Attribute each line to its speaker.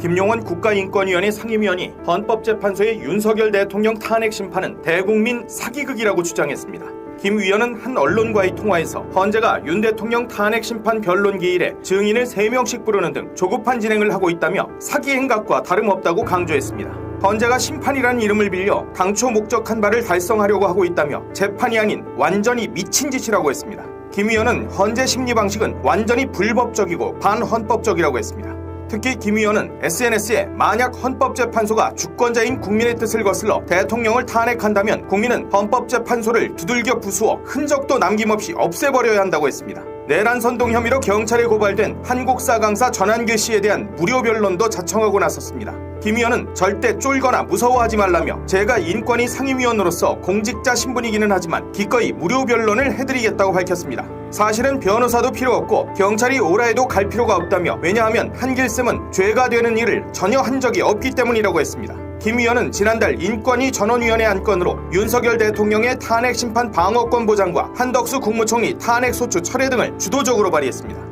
Speaker 1: 김용원 국가인권위원회 상임위원이 헌법재판소의 윤석열 대통령 탄핵 심판은 대국민 사기극이라고 주장했습니다. 김 위원은 한 언론과의 통화에서 헌재가 윤 대통령 탄핵 심판 변론 기일에 증인을 3명씩 부르는 등 조급한 진행을 하고 있다며 사기 행각과 다름없다고 강조했습니다. 헌재가 심판이라는 이름을 빌려 당초 목적한 바를 달성하려고 하고 있다며 재판이 아닌 완전히 미친 짓이라고 했습니다. 김 위원은 헌재 심리 방식은 완전히 불법적이고 반헌법적이라고 했습니다. 특히 김 의원은 SNS에 만약 헌법재판소가 주권자인 국민의 뜻을 거슬러 대통령을 탄핵한다면 국민은 헌법재판소를 두들겨 부수어 흔적도 남김없이 없애버려야 한다고 했습니다. 내란 선동 혐의로 경찰에 고발된 한국사 강사 전한길 씨에 대한 무료 변론도 자청하고 나섰습니다. 김 의원은 절대 쫄거나 무서워하지 말라며 제가 인권위 상임위원으로서 공직자 신분이기는 하지만 기꺼이 무료 변론을 해드리겠다고 밝혔습니다. 사실은 변호사도 필요 없고 경찰이 오라 해도 갈 필요가 없다며 왜냐하면 한길쌤은 죄가 되는 일을 전혀 한 적이 없기 때문이라고 했습니다. 김 위원은 지난달 인권위 전원위원회 안건으로 윤석열 대통령의 탄핵 심판 방어권 보장과 한덕수 국무총리 탄핵 소추 철회 등을 주도적으로 발의했습니다.